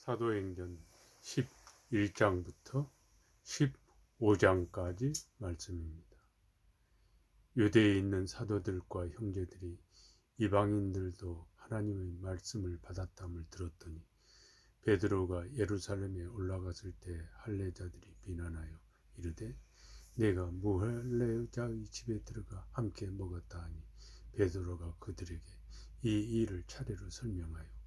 사도행전 11장부터 15장까지 말씀입니다. 유대에 있는 사도들과 형제들이 이방인들도 하나님의 말씀을 받았담을 들었더니 베드로가 예루살렘에 올라갔을 때 할례자들이 비난하여 이르되 내가 무할례자의 집에 들어가 함께 먹었다 하니 베드로가 그들에게 이 일을 차례로 설명하여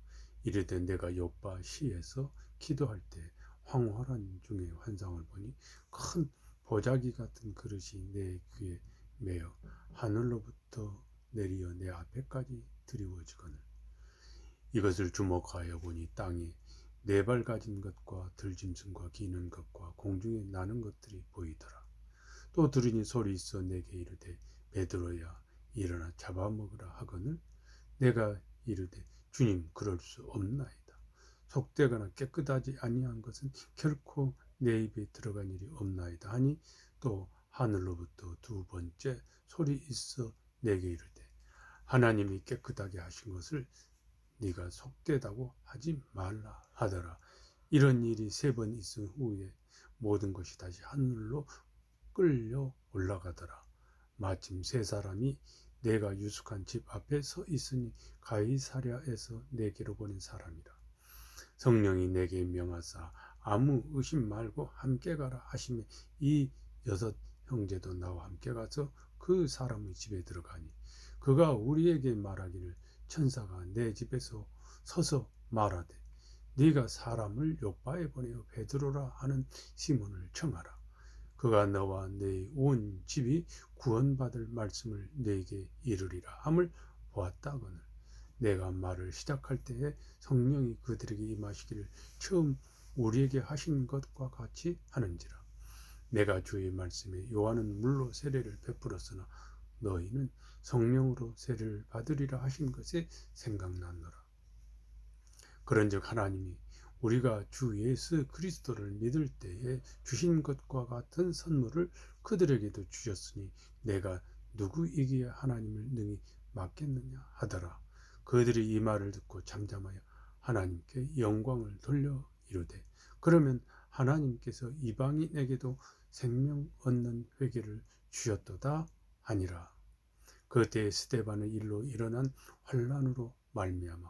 이르되 내가 요파 시에서 기도할 때 황홀한 중에 환상을 보니 큰 보자기 같은 그릇이 내 귀에 매어 하늘로부터 내리어 내 앞에까지 드리워지거늘 이것을 주목하여 보니 땅에 네발 가진 것과 들짐승과 기는 것과 공중에 나는 것들이 보이더라. 또 들으니 소리 있어 내게 이르되 베드로야 일어나 잡아먹으라 하거늘 내가 이르되 주님 그럴 수 없나이다. 속되거나 깨끗하지 아니한 것은 결코 내 입에 들어간 일이 없나이다 하니 또 하늘로부터 두 번째 소리 있어 내게 이르되 하나님이 깨끗하게 하신 것을 네가 속되다고 하지 말라 하더라. 이런 일이 세 번 있은 후에 모든 것이 다시 하늘로 끌려 올라가더라. 마침 세 사람이 내가 유숙한 집 앞에 서 있으니 가이사랴에서 내게로 보낸 사람이라. 성령이 내게 명하사 아무 의심 말고 함께 가라 하심에 이 여섯 형제도 나와 함께 가서 그 사람의 집에 들어가니 그가 우리에게 말하기를 천사가 내 집에서 서서 말하되 네가 사람을 욕바에 보내어 베드로라 하는 시몬을 청하라. 그가 너와 네 온 집이 구원받을 말씀을 네게 이르리라 함을 보았다거늘 내가 말을 시작할 때에 성령이 그들에게 임하시기를 처음 우리에게 하신 것과 같이 하는지라. 내가 주의 말씀에 요한은 물로 세례를 베풀었으나 너희는 성령으로 세례를 받으리라 하신 것에 생각났노라. 그런즉 하나님이 우리가 주 예수 그리스도를 믿을 때에 주신 것과 같은 선물을 그들에게도 주셨으니 내가 누구이기에 하나님을 능히 맡겠느냐 하더라. 그들이 이 말을 듣고 잠잠하여 하나님께 영광을 돌려 이르되 그러면 하나님께서 이방인에게도 생명 얻는 회개를 주셨도다 하니라. 그때 스테반의 일로 일어난 환란으로 말미암아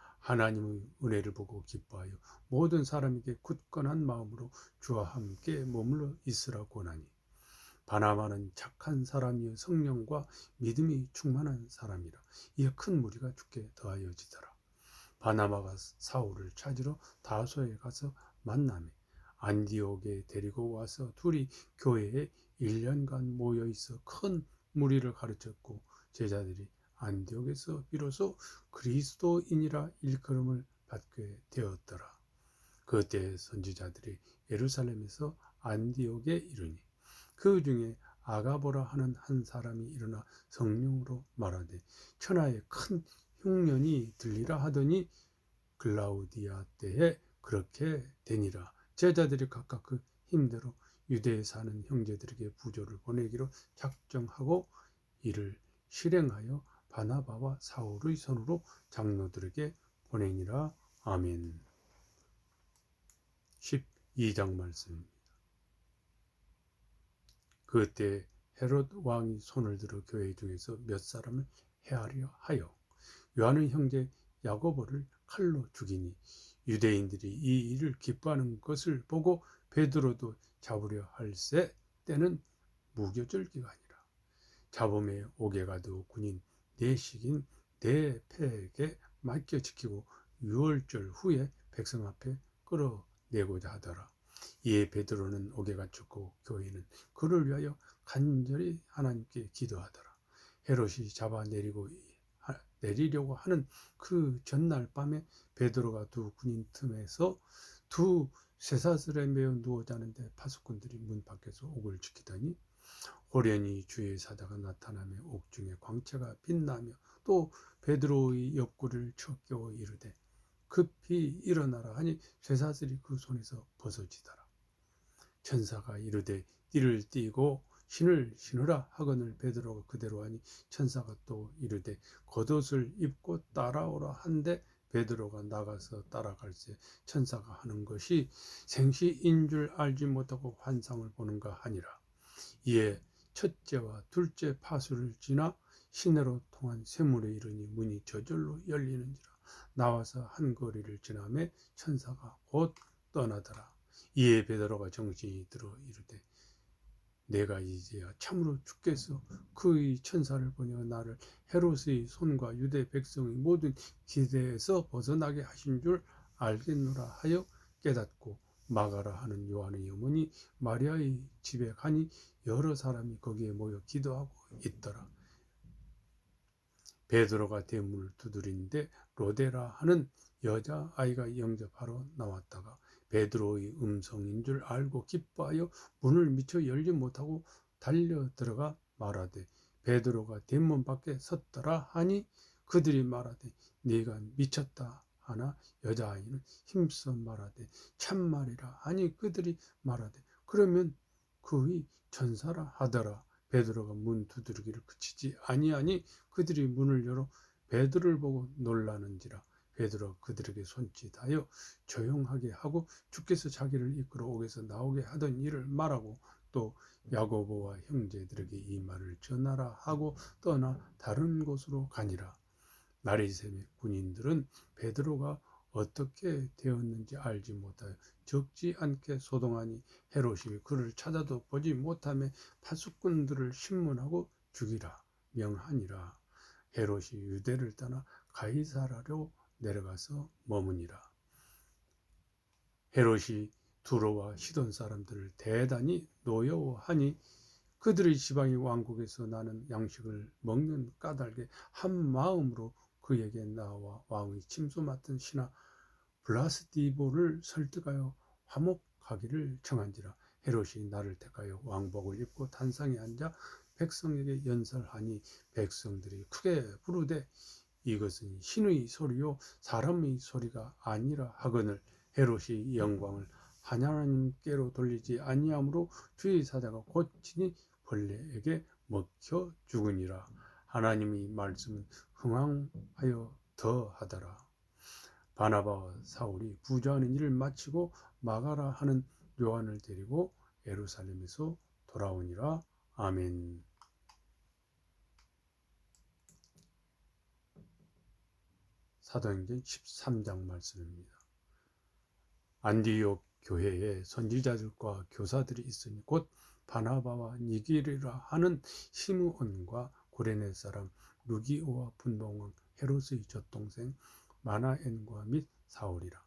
하나님의 은혜를 보고 기뻐하여 모든 사람에게 굳건한 마음으로 주와 함께 머물러 있으라 권하니 바나바는 착한 사람이여 성령과 믿음이 충만한 사람이라 이에 큰 무리가 죽게 더하여지더라. 바나바가 사울을 찾으러 다소에 가서 만남에 안디옥에 데리고 와서 둘이 교회에 1년간 모여 있어 큰 무리를 가르쳤고 제자들이 안디옥에서 비로소 그리스도인이라 일컬음을 받게 되었더라. 그때 선지자들이 예루살렘에서 안디옥에 이르니 그 중에 아가보라 하는 한 사람이 일어나 성령으로 말하되 천하에 큰 흉년이 들리라 하더니 글라우디아 때에 그렇게 되니라. 제자들이 각각 그 힘대로 유대에 사는 형제들에게 부조를 보내기로 작정하고 이를 실행하여 바나바와 사울의 손으로 장로들에게 보내니라. 아멘. 12장 말씀입니다. 그때 헤롯 왕이 손을 들어 교회 중에서 몇 사람을 해하려 하여 요한의 형제 야고보를 칼로 죽이니 유대인들이 이 일을 기뻐하는 것을 보고 베드로도 잡으려 할세 때는 무교절 기간이라 잡음에 오게 가도 군인 내식인 내 패에게 맡겨 지키고 유월절 후에 백성 앞에 끌어내고자 하더라. 이에 베드로는 옥에 갇혔고 교회는 그를 위하여 간절히 하나님께 기도하더라. 헤롯이 잡아 내리고 내리려고 하는 그 전날 밤에 베드로가 두 군인 틈에서 두 쇠사슬에 매어 누워 자는데 파수꾼들이 문 밖에서 옥을 지키더니 호련히 주의 사자가 나타나며 옥중에 광채가 빛나며 또 베드로의 옆구리를 쳐 깨워 이르되 급히 일어나라 하니 쇠사슬이 그 손에서 벗어지더라. 천사가 이르되 띠를 띠고 신을 신으라 하거늘 베드로가 그대로 하니 천사가 또 이르되 겉옷을 입고 따라오라 한데 베드로가 나가서 따라갈새 천사가 하는 것이 생시인 줄 알지 못하고 환상을 보는가 하니라. 이에 첫째와 둘째 파수를 지나 시내로 통한 쇠물에 이르니 문이 저절로 열리는지라 나와서 한 거리를 지나매 천사가 곧 떠나더라. 이에 베드로가 정신이 들어 이르되 내가 이제야 참으로 죽겠어 그의 천사를 보냐 나를 헤롯의 손과 유대 백성의 모든 기대에서 벗어나게 하신 줄 알겠노라 하여 깨닫고 마가라 하는 요한의 어머니 마리아의 집에 가니 여러 사람이 거기에 모여 기도하고 있더라. 베드로가 대문을 두드리는데 로데라 하는 여자 아이가 영접하러 나왔다가 베드로의 음성인 줄 알고 기뻐하여 문을 미처 열지 못하고 달려 들어가 말하되 베드로가 대문 밖에 섰더라 하니 그들이 말하되 네가 미쳤다 하나 여자아이는 힘써 말하되 참말이라. 하니 그들이 말하되 그러면 그의 전사라 하더라. 베드로가 문 두드리기를 그치지 아니하니 그들이 문을 열어 베드로를 보고 놀라는지라. 베드로 그들에게 손짓하여 조용하게 하고 주께서 자기를 이끌어 옥에서 나오게 하던 일을 말하고 또 야고보와 형제들에게 이 말을 전하라 하고 떠나 다른 곳으로 가니라. 나리샘의 군인들은 베드로가 어떻게 되었는지 알지 못하여 적지 않게 소동하니 헤롯이 그를 찾아도 보지 못함에 파수꾼들을 신문하고 죽이라 명하니라. 헤롯이 유대를 떠나 가이사라로 내려가서 머무니라. 헤롯이 두로와 시돈 사람들을 대단히 노여워하니 그들의 지방의 왕국에서 나는 양식을 먹는 까닭에 한 마음으로 그에게 나와 왕의 침소 맡은 신하 블라스디보를 설득하여 화목하기를 청한지라 헤롯이 나를 택하여 왕복을 입고 단상에 앉아 백성에게 연설하니 백성들이 크게 부르되 이것은 신의 소리요 사람의 소리가 아니라 하거늘 헤롯이 영광을 하나님께로 돌리지 아니하므로 주의 사자가 곧치니 벌레에게 먹혀 죽으니라 하나님의 말씀은 흥황하여 더하더라 바나바와 사울이 부자하는 일을 마치고 마가라 하는 요한을 데리고 예루살렘에서 돌아오니라 아멘. 사도행전 13장 말씀입니다. 안디옥 교회에 선지자들과 교사들이 있으니 곧 바나바와 니기리라 하는 시므온과 고레네 사람 루기오와 분봉왕 헤롯의 젖동생 마나엔과 및 사울이라.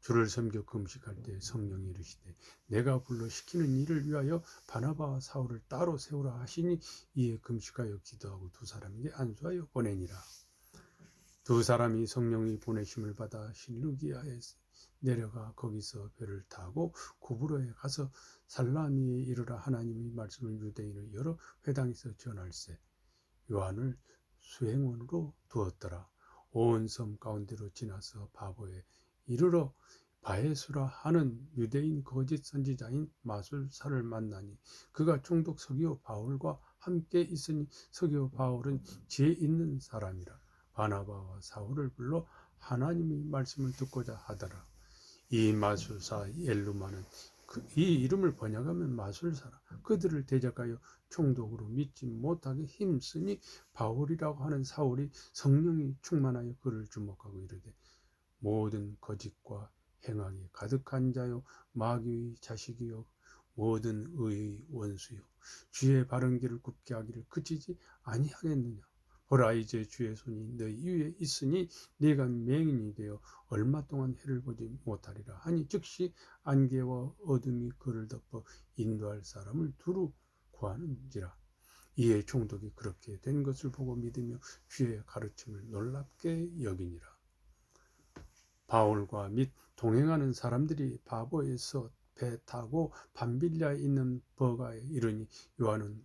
주를 섬겨 금식할 때 성령이 이르시되 내가 불러 시키는 일을 위하여 바나바와 사울을 따로 세우라 하시니 이에 금식하여 기도하고 두 사람에게 안수하여 보내니라. 두 사람이 성령이 보내심을 받아 실루기아에 내려가 거기서 배를 타고 구브로에 가서 살라미에 이르러 하나님의 말씀을 유대인의 여러 회당에서 전할세 요한을 수행원으로 두었더라. 온 섬 가운데로 지나서 바보에 이르러 바에수라 하는 유대인 거짓 선지자인 마술사를 만나니 그가 총독 서기오 바울과 함께 있으니 서기오 바울은 지혜 있는 사람이라 바나바와 사울을 불러 하나님의 말씀을 듣고자 하더라. 이 마술사 엘루마는 그 이 이름을 번역하면 마술사라. 그들을 대적하여 총독으로 믿지 못하게 힘쓰니 바울이라고 하는 사울이 성령이 충만하여 그를 주목하고 이르되 모든 거짓과 행악이 가득한 자요 마귀의 자식이요 모든 의의 원수요 주의 바른 길을 굽게 하기를 그치지 아니하겠느냐 보라 이제 주의 손이 너희 위에 있으니 네가 맹인이 되어 얼마 동안 해를 보지 못하리라 하니 즉시 안개와 어둠이 그를 덮어 인도할 사람을 두루 구하는지라. 이에 총독이 그렇게 된 것을 보고 믿으며 주의 가르침을 놀랍게 여기니라. 바울과 및 동행하는 사람들이 바보에서 배 타고 밤빌리아에 있는 버가에 이르니 요한은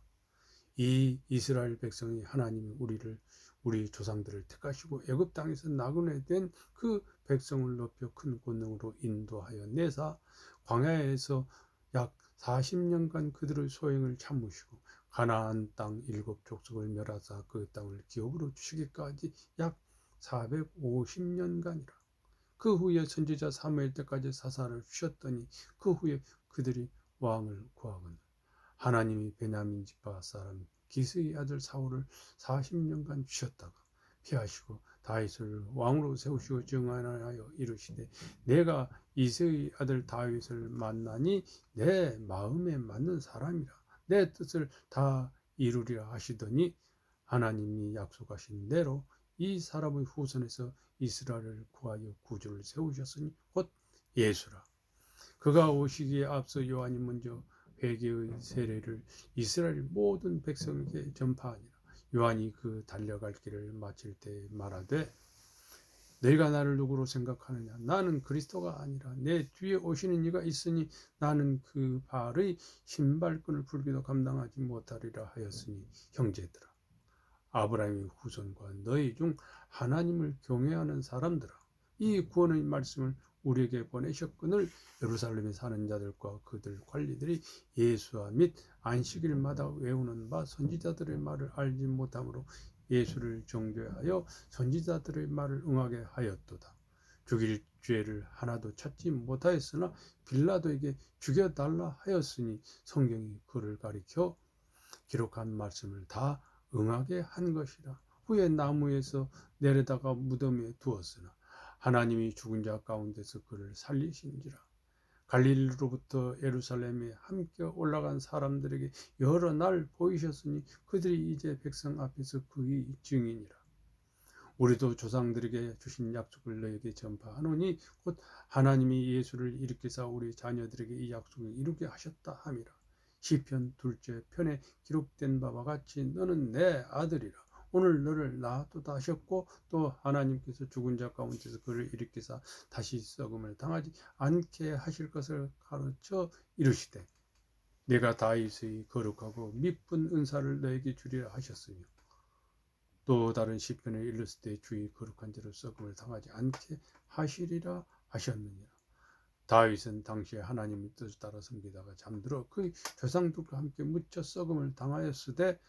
이 이스라엘 백성이 하나님이 우리를 우리 조상들을 택하시고 애굽 땅에서 나그네 된 그 백성을 높여 큰 권능으로 인도하여 내사 광야에서 약 40년간 그들의 소행을 참으시고 가나안 땅 일곱 족속을 멸하사 그 땅을 기업으로 주시기까지 약 450년간이라. 그 후에 선지자 사무엘 때까지 사사를 주셨더니 그 후에 그들이 왕을 구하거늘 하나님이 베냐민 집파 사람 기스의 아들 사울을 40년간 주셨다가 피하시고 다윗을 왕으로 세우시고 정하여 이르시되 내가 이세의 아들 다윗을 만나니 내 마음에 맞는 사람이라 내 뜻을 다 이루리라 하시더니 하나님이 약속하신 대로 이 사람의 후손에서 이스라엘을 구하여 구주를 세우셨으니 곧 예수라. 그가 오시기에 앞서 요한이 먼저 회개의 세례를 이스라엘 모든 백성에게 전파하니라. 요한이 그 달려갈 길을 마칠 때 말하되 내가 나를 누구로 생각하느냐 나는 그리스도가 아니라 내 뒤에 오시는 이가 있으니 나는 그 발의 신발끈을 풀기도 감당하지 못하리라 하였으니 형제들아 아브라함의 후손과 너희 중 하나님을 경외하는 사람들아 이 구원의 말씀을 우리에게 보내셨거늘 예루살렘에 사는 자들과 그들 관리들이 예수와 및 안식일마다 외우는 바 선지자들의 말을 알지 못함으로 예수를 정죄하여 선지자들의 말을 응하게 하였도다. 죽일 죄를 하나도 찾지 못하였으나 빌라도에게 죽여달라 하였으니 성경이 그를 가리켜 기록한 말씀을 다 응하게 한 것이라. 후에 나무에서 내려다가 무덤에 두었으나 하나님이 죽은 자 가운데서 그를 살리신지라. 갈릴리로부터 예루살렘에 함께 올라간 사람들에게 여러 날 보이셨으니 그들이 이제 백성 앞에서 그의 증인이라. 우리도 조상들에게 주신 약속을 너에게 전파하노니 곧 하나님이 예수를 일으키사 우리 자녀들에게 이 약속을 이루게 하셨다 함이라. 시편 둘째 편에 기록된 바와 같이 너는 내 아들이라. 오늘 너를 낳았도다 하셨고 또 하나님께서 죽은 자 가운데서 그를 일으키사 다시 썩음을 당하지 않게 하실 것을 가르쳐 이르시되 내가 다윗의 거룩하고 미쁜 은사를 너에게 주리라 하셨으며 또 다른 시편에 일렀을 때 주의 거룩한 자로 썩음을 당하지 않게 하시리라 하셨느니라. 다윗은 당시에 하나님의 뜻을 따라 섬기다가 잠들어 그의 조상들과 함께 묻혀 썩음을 당하였으되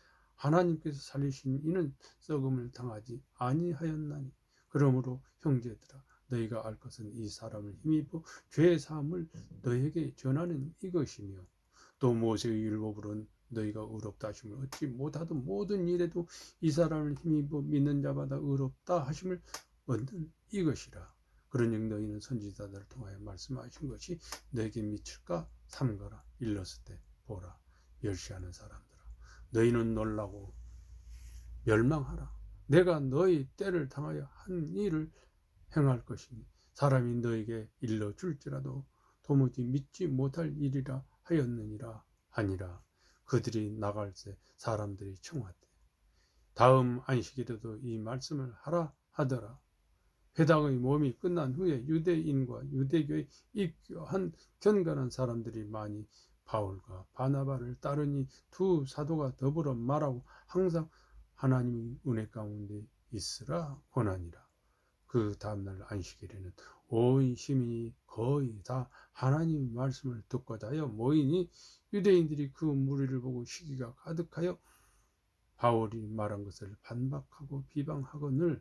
하나님께서 살리신 이는 썩음을 당하지 아니하였나니. 그러므로 형제들아 너희가 알 것은 이 사람을 힘입어 죄의 사함을 너희에게 전하는 이것이며 또 모세의 율법으로는 너희가 의롭다 하심을 얻지 못하던 모든 일에도 이 사람을 힘입어 믿는 자마다 의롭다 하심을 얻는 이것이라. 그러니 너희는 선지자들을 통하여 말씀하신 것이 너에게 미칠까 삼가라 일렀을 때 보라. 멸시하는 사람들 너희는 놀라고 멸망하라. 내가 너희 때를 당하여 한 일을 행할 것이니 사람이 너에게 일러 줄지라도 도무지 믿지 못할 일이라 하였느니라 하니라. 그들이 나갈 때 사람들이 청하되 다음 안식일에도 이 말씀을 하라 하더라. 회당의 몸이 끝난 후에 유대인과 유대교에 입교한 견간한 사람들이 많이 바울과 바나바를 따르니 두 사도가 더불어 말하고 항상 하나님의 은혜 가운데 있으라 권하니라. 그 다음날 안식일에는 온 시민이 거의 다 하나님 말씀을 듣고자 하여 모이니 유대인들이 그 무리를 보고 시기가 가득하여 바울이 말한 것을 반박하고 비방하거늘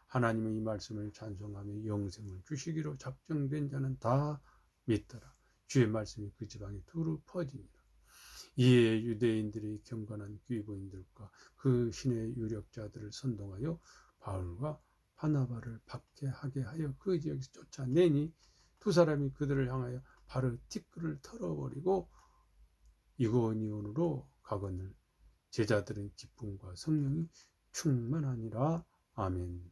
하나님의 말씀을 찬송하며 영생을 주시기로 작정된 자는 다 믿더라. 주의 말씀이 그 지방에 두루 퍼지니라. 이에 유대인들이 경건한 귀부인들과 그 신의 유력자들을 선동하여 바울과 바나바를 박해하게 하여 그 지역에서 쫓아내니 두 사람이 그들을 향하여 바로 티끌을 털어버리고 이고니온으로 가거늘 제자들은 기쁨과 성령이 충만하니라 아멘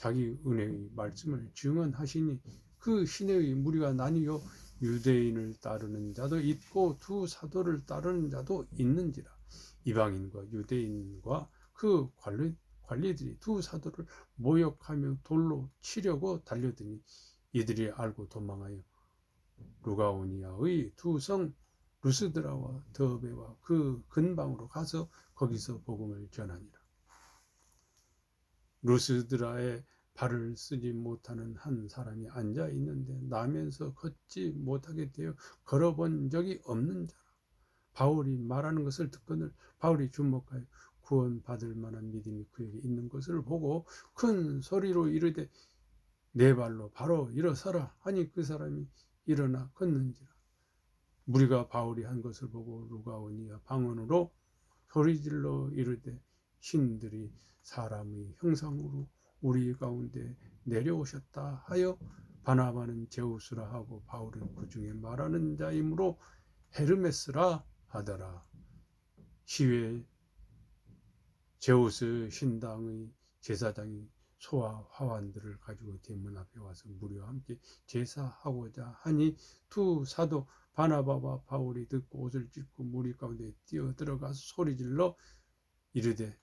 자기 은혜의 말씀을 증언하시니 그 신의 무리가 나뉘어 유대인을 따르는 자도 있고 두 사도를 따르는 자도 있는지라 이방인과 유대인과 그 관리, 관리들이 두 사도를 모욕하며 돌로 치려고 달려드니 이들이 알고 도망하여 루가오니아의 두 성 루스드라와 더베와 그 근방으로 가서 거기서 복음을 전하니라. 루스드라에 발을 쓰지 못하는 한 사람이 앉아 있는데 나면서 걷지 못하게 되어 걸어본 적이 없는 자라. 바울이 말하는 것을 듣거늘 바울이 주목하여 구원받을 만한 믿음이 그에게 있는 것을 보고 큰 소리로 이르되 내 발로 바로 일어서라 하니 그 사람이 일어나 걷는지라. 무리가 바울이 한 것을 보고 루가오니아 방언으로 소리질러 이르되 신들이 사람의 형상으로 우리 가운데 내려오셨다 하여 바나바는 제우스라 하고 바울은 그 중에 말하는 자이므로 헤르메스라 하더라. 시외 제우스 신당의 제사장이 소와 화환들을 가지고 대문 앞에 와서 무리와 함께 제사하고자 하니 두 사도 바나바와 바울이 듣고 옷을 찢고 무리 가운데 뛰어 들어가서 소리질러 이르되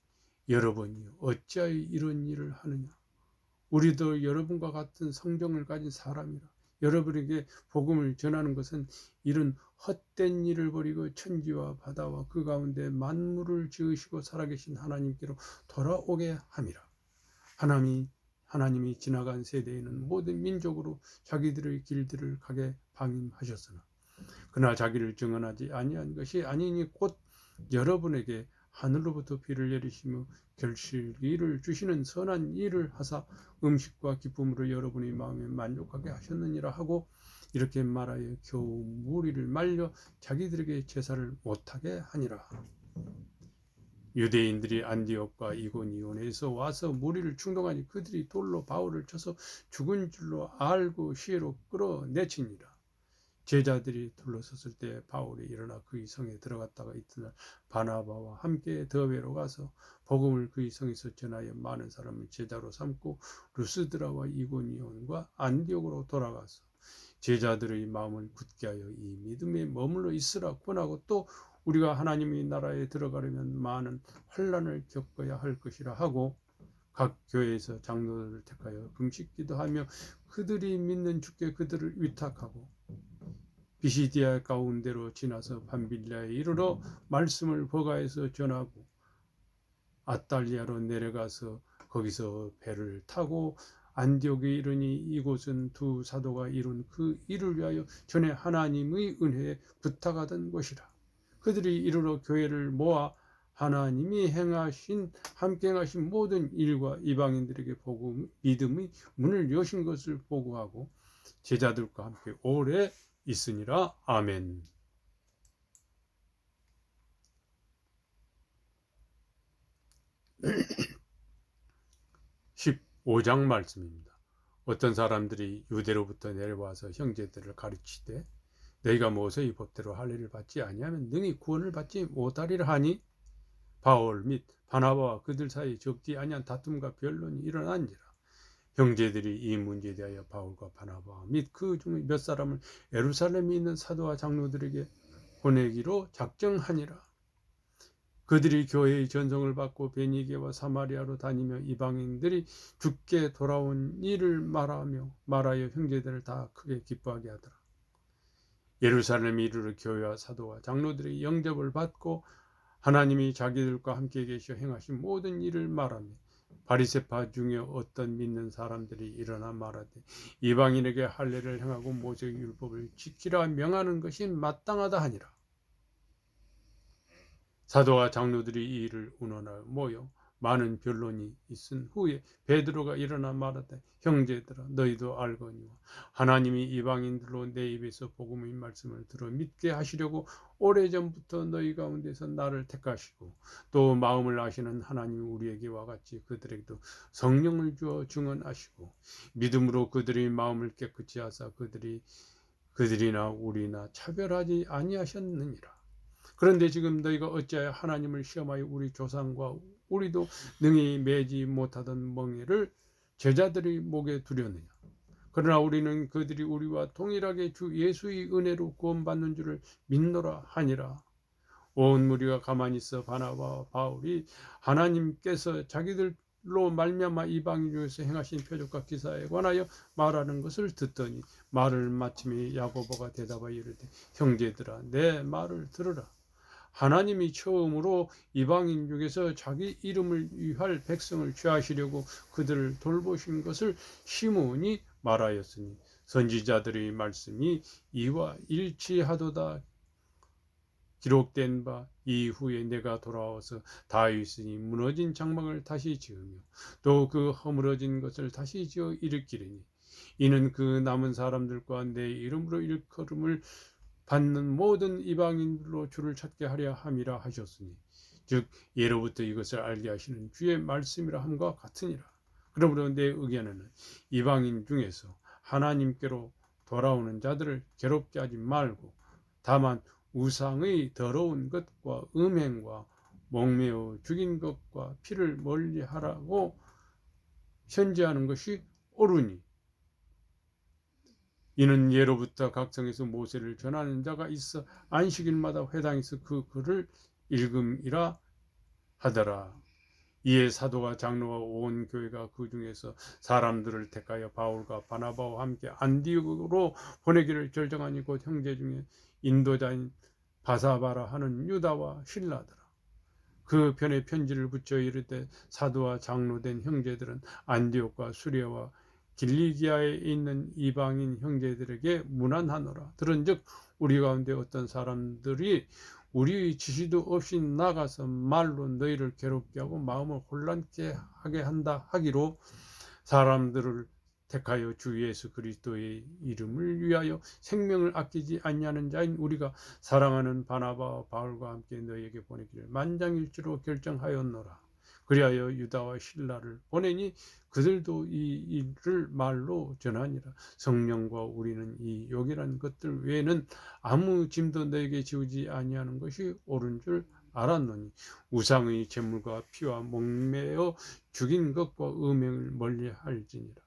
여러분이 어찌하여 이런 일을 하느냐 우리도 여러분과 같은 성경을 가진 사람이라 여러분에게 복음을 전하는 것은 이런 헛된 일을 버리고 천지와 바다와 그 가운데 만물을 지으시고 살아계신 하나님께로 돌아오게 함이라. 하나님이 하나님이 지나간 세대에는 모든 민족으로 자기들의 길들을 가게 방임하셨으나 그러나 자기를 증언하지 아니한 것이 아니니 곧 여러분에게 하늘로부터 비를 내리시며 결실기를 주시는 선한 일을 하사 음식과 기쁨으로 여러분의 마음에 만족하게 하셨느니라 하고 이렇게 말하여 겨우 무리를 말려 자기들에게 제사를 못하게 하니라. 유대인들이 안디옥과 이고니온에서 와서 무리를 충동하니 그들이 돌로 바울을 쳐서 죽은 줄로 알고 시에로 끌어내치니라. 제자들이 둘러섰을 때 바울이 일어나 그의 성에 들어갔다가 이튿날 바나바와 함께 더베로 가서 복음을 그의 성에서 전하여 많은 사람을 제자로 삼고 루스드라와 이고니온과 안디옥으로 돌아가서 제자들의 마음을 굳게 하여 이 믿음에 머물러 있으라 권하고 또 우리가 하나님의 나라에 들어가려면 많은 환란을 겪어야 할 것이라 하고 각 교회에서 장로들을 택하여 금식 기도 하며 그들이 믿는 주께 그들을 위탁하고 비시디아 가운데로 지나서 반빌리아에 이르러 말씀을 버가에서 전하고 아달리아로 내려가서 거기서 배를 타고 안디옥에 이르니 이곳은 두 사도가 이룬 그 일을 위하여 전에 하나님의 은혜에 부탁하던 곳이라. 그들이 이르러 교회를 모아 하나님이 행하신 함께 행하신 모든 일과 이방인들에게 복음 믿음의 문을 여신 것을 보고하고 제자들과 함께 오래 있으니라. 아멘. 15장 말씀입니다. 어떤 사람들이 유대로부터 내려와서 형제들을 가르치되 너희가 모세 이 법대로 할 일을 받지 아니하면 능히 구원을 받지 못하리라 하니 바울 및 바나바와 그들 사이 적지 아니한 다툼과 변론이 일어난지라 형제들이 이 문제에 대하여 바울과 바나바 및 그 중 몇 사람을 에루살렘에 있는 사도와 장로들에게 보내기로 작정하니라. 그들이 교회의 전성을 받고 베니게와 사마리아로 다니며 이방인들이 죽게 돌아온 일을 말하며 말하여 형제들을 다 크게 기뻐하게 하더라. 예루살렘에 이르러 교회와 사도와 장로들의 영접을 받고 하나님이 자기들과 함께 계셔 행하신 모든 일을 말하며 바리세파 중에 어떤 믿는 사람들이 일어나 말하되 이방인에게 할례를 행하고 모세 율법을 지키라 명하는 것이 마땅하다 하니라. 사도와 장로들이 이 일을 운원하여 모여 많은 변론이 있은 후에 베드로가 일어나 말하되 형제들아 너희도 알거니와 하나님이 이방인들로 내 입에서 복음의 말씀을 들어 믿게 하시려고 오래전부터 너희 가운데서 나를 택하시고 또 마음을 아시는 하나님이 우리에게와 같이 그들에게도 성령을 주어 증언하시고 믿음으로 그들의 마음을 깨끗이 하사 그들이 그들이나 우리나 차별하지 아니하셨느니라. 그런데 지금 너희가 어찌하여 하나님을 시험하여 우리 조상과 우리도 능히 매지 못하던 멍에를 제자들의 목에 두려느냐. 그러나 우리는 그들이 우리와 동일하게 주 예수의 은혜로 구원받는 줄을 믿노라 하니라. 온 무리가 가만히 있어 바나바와 바울이 하나님께서 자기들로 말미암아 이방인 중에서 행하신 표적과 기사에 관하여 말하는 것을 듣더니 말을 마침에 야고보가 대답하여 이르되 형제들아 내 말을 들으라 하나님이 처음으로 이방인 중에서 자기 이름을 위할 백성을 취하시려고 그들을 돌보신 것을 시몬이 말하였으니 선지자들의 말씀이 이와 일치하도다. 기록된 바 이후에 내가 돌아와서 다윗이 무너진 장막을 다시 지으며 또 그 허물어진 것을 다시 지어 일으키리니 이는 그 남은 사람들과 내 이름으로 일컬음을 받는 모든 이방인들로 주를 찾게 하려 함이라 하셨으니 즉 예로부터 이것을 알게 하시는 주의 말씀이라 함과 같으니라. 그러므로 내 의견에는 이방인 중에서 하나님께로 돌아오는 자들을 괴롭게 하지 말고 다만 우상의 더러운 것과 음행과 목매어 죽인 것과 피를 멀리하라고 현지하는 것이 옳으니 이는 예로부터 각성에서 모세를 전하는 자가 있어 안식일마다 회당에서 그 글을 읽음이라 하더라. 이에 사도와 장로와 온 교회가 그 중에서 사람들을 택하여 바울과 바나바와 함께 안디옥으로 보내기를 결정하니 곧 형제 중에 인도자인 바사바라 하는 유다와 신라더라. 그 편에 편지를 붙여 이르되 사도와 장로된 형제들은 안디옥과 수레와 길리기아에 있는 이방인 형제들에게 문안하노라. 들은즉 우리 가운데 어떤 사람들이 우리 지시도 없이 나가서 말로 너희를 괴롭게 하고 마음을 혼란케 하게 한다 하기로 사람들을 택하여 주 예수 그리스도의 이름을 위하여 생명을 아끼지 아니하는 자인 우리가 사랑하는 바나바와 바울과 함께 너희에게 보내기를 만장일치로 결정하였노라. 그리하여 유다와 신라를 보내니 그들도 이 일을 말로 전하니라. 성령과 우리는 이 욕이란 것들 외에는 아무 짐도 너에게 지우지 아니하는 것이 옳은 줄 알았노니 우상의 재물과 피와 목매어 죽인 것과 음행을 멀리할지니라.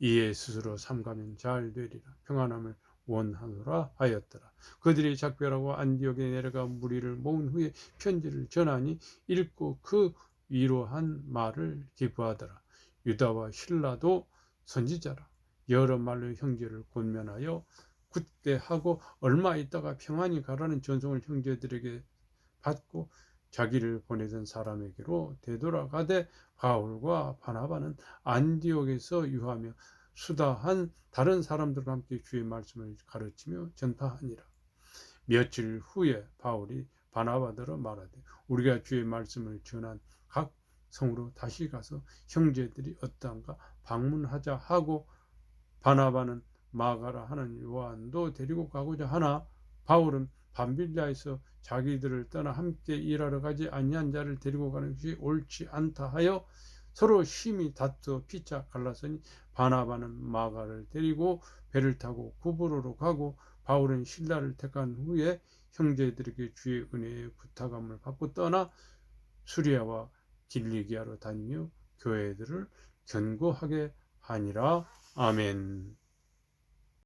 이에 스스로 삼가면 잘 되리라. 평안함을 원하노라 하였더라. 그들이 작별하고 안디옥에 내려가 무리를 모은 후에 편지를 전하니 읽고 그 위로한 말을 기부하더라. 유다와 신라도 선지자라. 여러 말로 형제를 권면하여 굳게 하고 얼마 있다가 평안히 가라는 전송을 형제들에게 받고 자기를 보내던 사람에게로 되돌아가되 바울과 바나바는 안디옥에서 유하며 수다한 다른 사람들과 함께 주의 말씀을 가르치며 전파하니라. 며칠 후에 바울이 바나바더러 말하되 우리가 주의 말씀을 전한 각 성으로 다시 가서 형제들이 어떠한가 방문하자 하고 바나바는 마가라 하는 요한도 데리고 가고자 하나 바울은 반빌리아에서 자기들을 떠나 함께 일하러 가지 아니한 자를 데리고 가는 것이 옳지 않다 하여 서로 심히 다투어 피차 갈라서니 바나바는 마가를 데리고 배를 타고 구브로로 가고 바울은 신라를 택한 후에 형제들에게 주의 은혜의 부탁함을 받고 떠나 수리아와 길리기아로 다니며 교회들을 견고하게 하니라. 아멘.